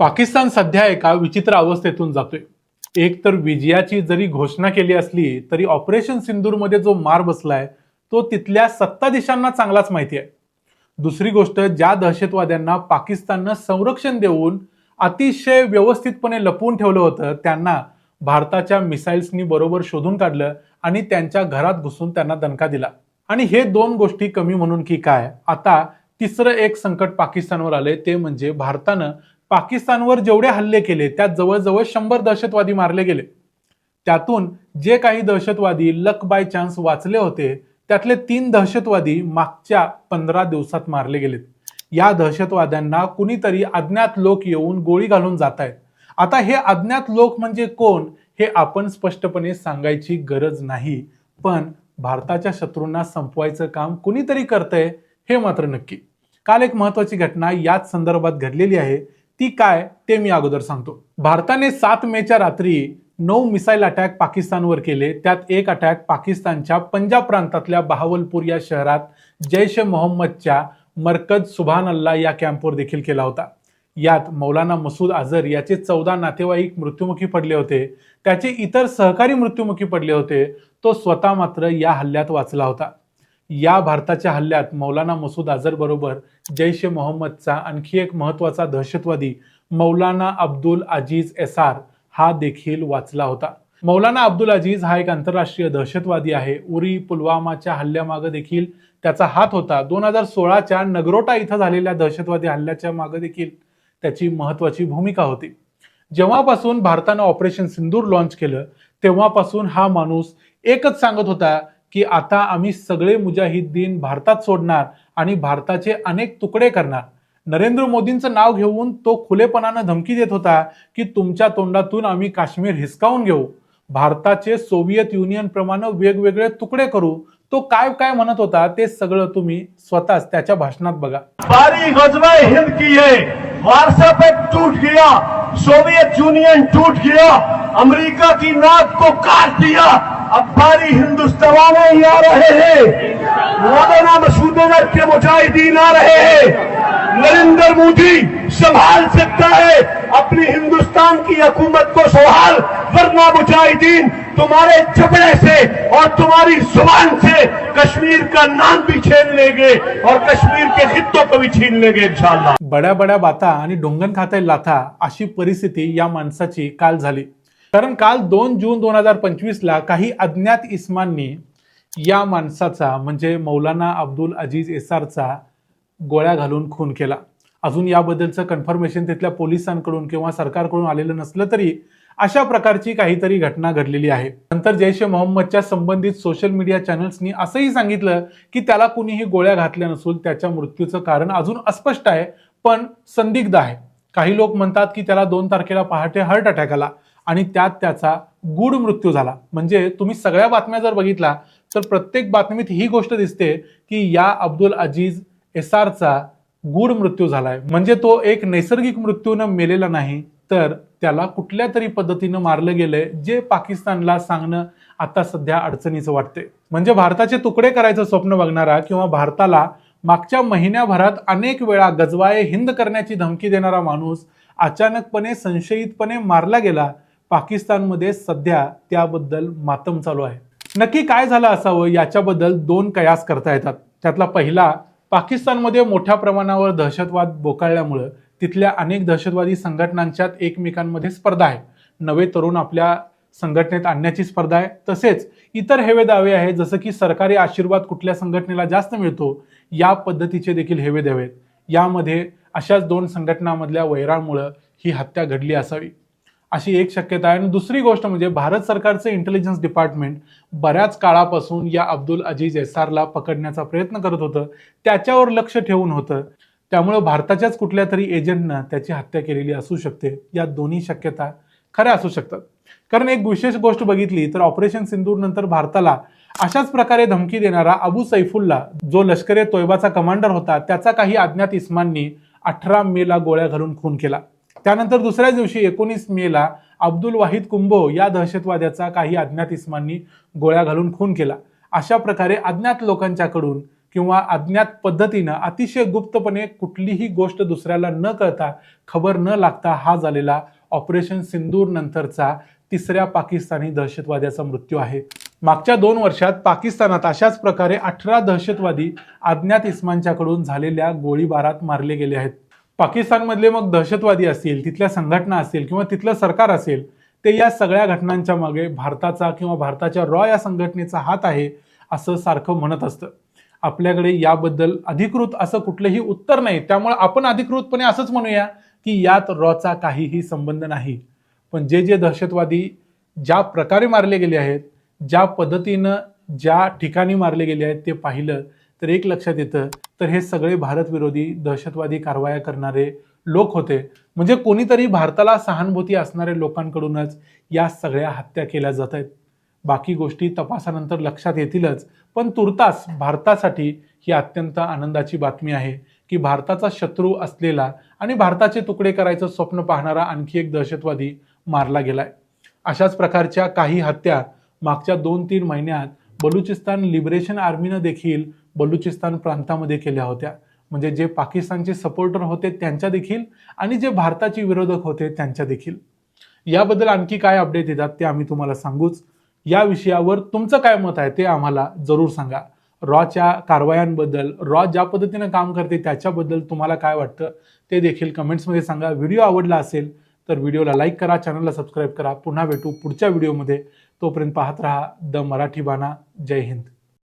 पाकिस्तान सध्या एका विचित्र अवस्थेतून जातोय. एक तर विजयाची जरी घोषणा केली असली तरी ऑपरेशन सिंदूरमध्ये जो मार बसलाय तो तिथल्या सत्ताधीशांना चांगलाच माहिती आहे. दुसरी गोष्ट ज्या दहशतवाद्यांना पाकिस्ताननं संरक्षण देऊन अतिशय व्यवस्थितपणे लपवून ठेवलं होतं त्यांना भारताच्या मिसाईल्सनी बरोबर शोधून काढलं आणि त्यांच्या घरात घुसून त्यांना दणका दिला. आणि हे दोन गोष्टी कमी म्हणून की काय आता तिसरं एक संकट पाकिस्तानवर आलंय ते म्हणजे भारतानं पाकिस्तानवर जेवढे हल्ले केले त्यात जवळजवळ शंभर दहशतवादी मारले गेले. त्यातून जे काही दहशतवादी लक बाय चान्स वाचले होते त्यातले तीन दहशतवादी मागच्या पंधरा दिवसात मारले गेलेत. या दहशतवाद्यांना कुणीतरी अज्ञात लोक येऊन गोळी घालून जात आहेत आता हे अज्ञात लोक म्हणजे कोण हे आपण स्पष्टपणे सांगायची गरज नाही. पण भारताच्या शत्रूंना संपवायचं काम कुणीतरी करतंय हे मात्र नक्की. काल एक महत्वाची घटना याच संदर्भात घडलेली आहे. ती काय ते मी अगोदर सांगतो. भारताने सात मेच्या रात्री नऊ मिसाईल अटॅक पाकिस्तानवर केले. त्यात एक अटॅक पाकिस्तानच्या पंजाब प्रांतातल्या बहावलपूर या शहरात जैश ए मोहम्मदच्या मरकज सुभान अल्ला या कॅम्पवर देखील केला होता. यात मौलाना मसूद अझर याचे चौदा नातेवाईक मृत्युमुखी पडले होते. त्याचे इतर सहकारी मृत्युमुखी पडले होते. तो स्वतः मात्र या हल्ल्यात वाचला होता. या भारताच्या हल्ल्यात मौलाना मसूद अझर बरोबर जैश ए मोहम्मदचा आणखी एक महत्त्वाचा दहशतवादी मौलाना अब्दुल अजीज एसार हा देखील वाचला होता. मौलाना अब्दुल अजीज हा एक आंतरराष्ट्रीय दहशतवादी आहे. उरी पुलवामाच्या हल्ल्यामागे देखील त्याचा हात होता. दोन हजार सोळाच्या नगरोटा इथं झालेल्या दहशतवादी हल्ल्याच्या मागे देखील त्याची महत्वाची भूमिका होती. जेव्हापासून भारतानं ऑपरेशन सिंदूर लॉन्च केलं तेव्हापासून हा माणूस एकच सांगत होता की आता आम्ही सगळे मुजाहिद्दीन भारतात सोडणार आणि भारताचे अनेक तुकडे करणार. नरेंद्र मोदींचं नाव घेऊन तो खुलेपणानं धमकी देत होता की तुमच्या तोंडातून आम्ही काश्मीर हिसकावून घेऊ. भारताचे सोव्हिएत युनियन प्रमाणे वेगवेगळे तुकडे करू. तो काय काय म्हणत होता ते सगळं तुम्ही स्वतःच त्याच्या भाषणात बघा. बारी गजवाय हिंद की है वारसा ऐप टूट गया. सोवियत यूनियन टूट गया. अमेरिका की नाक को काट दिया. अब बारी हिंदुस्तान ही आ रहे हैं। मौलाना मसूद के मुजाहिदीन आ रहे हैं। नरेंद्र मोदी संभाल सकता है अपनी हिंदुस्तान की हुकूमत को संभाल, वरना मुजाहिदीन तुम्हारे जबड़े से और तुम्हारी ज़ुबान से कश्मीर का नाम भी छीन लेंगे और कश्मीर के हितों को भी छीन लेंगे, इंशाल्लाह। बड्या बड्या बाता डोंगण खाते लाथा अशी परिस्थिती या माणसाची काल झाली. कारण काल दोन जून दोन हजार पंचवीसला काही अज्ञात इस्मांनी या माणसाचा म्हणजे मौलाना अब्दुल अजीज एसारचा गोळ्या घालून खून केला. अजून याबद्दलचं कन्फर्मेशन तिथल्या पोलिसांकडून किंवा सरकारकडून आलेलं नसलं तरी अशा प्रकारची काहीतरी घटना घडलेली आहे. नंतर जैश ए मोहम्मदच्या संबंधित सोशल मीडिया चॅनल्सनी असंही सांगितलं की त्याला कुणीही गोळ्या घातल्या नसून त्याच्या मृत्यूचं कारण अजून अस्पष्ट आहे पण संदिग्ध आहे. काही लोक म्हणतात की त्याला दोन तारखेला पहाटे हार्ट अटॅक आला. आणि त्यात त्याचा गूढ मृत्यू झाला. म्हणजे तुम्ही सगळ्या बातम्या जर बघितला तर प्रत्येक बातमीत ही गोष्ट दिसते की या अब्दुल अजीज एस आरचा गूढ मृत्यू झालाय. म्हणजे तो एक नैसर्गिक मृत्यूनं मेलेला नाही तर त्याला कुठल्या तरी पद्धतीनं मारलं गेलंय जे पाकिस्तानला सांगणं आता सध्या अडचणीचं वाटते म्हणजे भारताचे तुकडे करायचं स्वप्न बघणारा किंवा भारताला मागच्या महिन्याभरात अनेक वेळा गजवाये हिंद करण्याची धमकी देणारा माणूस अचानकपणे संशयितपणे मारला गेला पाकिस्तानमध्ये सध्या त्याबद्दल मातम चालू आहे. नक्की काय झालं असावं याच्याबद्दल दोन कयास करता येतात. त्यातला पहिला पाकिस्तानमध्ये मोठ्या प्रमाणावर दहशतवाद बोकाळल्यामुळं तिथल्या अनेक दहशतवादी संघटनांच्यात एकमेकांमध्ये स्पर्धा आहे. नवे तरुण आपल्या संघटनेत आणण्याची स्पर्धा आहे. तसेच इतर हेवे दावे आहेत जसं की सरकारी आशीर्वाद कुठल्या संघटनेला जास्त मिळतो या पद्धतीचे देखील हेवे द्यावेत यामध्ये अशाच दोन संघटनांमधल्या वैरामुळं ही हत्या घडली असावी. अशी एक शक्यता आहे. आणि दुसरी गोष्ट म्हणजे भारत सरकारचं इंटेलिजन्स डिपार्टमेंट बऱ्याच काळापासून या अब्दुल अजीज एसारला पकडण्याचा प्रयत्न करत होतं. त्याच्यावर लक्ष ठेवून होतं. त्यामुळं भारताच्याच कुठल्या तरी एजंटनं त्याची हत्या केलेली असू शकते. या दोन्ही शक्यता खऱ्या असू शकतात. कारण एक विशेष गोष्ट बघितली तर ऑपरेशन सिंदूर नंतर भारताला अशाच प्रकारे धमकी देणारा अबू सैफुल्ला जो लष्कर ए तोयबाचा कमांडर होता त्याचा काही अज्ञात इस्मांनी अठरा मेला गोळ्या घालून खून केला. त्यानंतर दुसऱ्या दिवशी एकोणीस मेला अब्दुल वाहिद कुंभो या दहशतवाद्याचा काही अज्ञात इस्मांनी गोळ्या घालून खून केला. अशा प्रकारे अज्ञात लोकांच्याकडून किंवा अज्ञात पद्धतीनं अतिशय गुप्तपणे कुठलीही गोष्ट दुसऱ्याला न कळता खबर न लागता हा झालेला ऑपरेशन सिंदूर नंतरचा तिसऱ्या पाकिस्तानी दहशतवाद्याचा मृत्यू आहे. मागच्या दोन वर्षात पाकिस्तानात अशाच प्रकारे अठरा दहशतवादी अज्ञात इस्मांच्याकडून झालेल्या गोळीबारात मारले गेले आहेत. पाकिस्तानमधले मग दहशतवादी असतील तिथल्या संघटना असतील किंवा तिथलं सरकार असेल ते या सगळ्या घटनांच्या मागे भारताचा किंवा भारताच्या रॉ या संघटनेचा हात आहे असं सारखं म्हणत असतं. आपल्याकडे याबद्दल अधिकृत असं कुठलंही उत्तर नाही. त्यामुळे आपण अधिकृतपणे असंच म्हणूया की यात रॉचा काहीही संबंध नाही. पण जे जे दहशतवादी ज्या प्रकारे मारले गेले आहेत ज्या पद्धतीनं ज्या ठिकाणी मारले गेले आहेत ते पाहिलं तर एक लक्षात येतं तर हे सगळे भारतविरोधी दहशतवादी कारवाया करणारे लोक होते. म्हणजे कोणीतरी भारताला सहानुभूती असणाऱ्या लोकांकडूनच या सगळ्या हत्या केल्या जात आहेत. बाकी गोष्टी तपासानंतर लक्षात येतीलच पण तुर्तास भारतासाठी ही अत्यंत आनंदाची बातमी आहे की भारताचा शत्रू असलेला आणि भारताचे तुकडे करायचं स्वप्न पाहणारा आणखी एक दहशतवादी मारला गेलाय. अशाच प्रकारच्या काही हत्या मागच्या दोन तीन महिन्यात बलुचिस्तान लिबरेशन आर्मीनं देखील बलुचिस्तान प्रांतामध्ये केल्या होत्या. म्हणजे जे पाकिस्तानचे सपोर्टर होते त्यांच्या देखील आणि जे भारताचे विरोधक होते त्यांच्या देखील. याबद्दल आणखी काय अपडेट येतात ते आम्ही तुम्हाला सांगूच. या विषयावर तुमचं काय मत आहे ते आम्हाला जरूर सांगा. रॉच्या कारवायांबद्दल रॉ ज्या पद्धतीनं काम करते त्याच्याबद्दल तुम्हाला काय वाटतं ते देखील कमेंट्समध्ये सांगा. व्हिडिओ आवडला असेल तर व्हिडिओला लाईक करा चॅनलला सबस्क्राईब करा. पुन्हा भेटू पुढच्या व्हिडिओमध्ये तोपर्यंत पाहत राहा द मराठी बाणा. जय हिंद.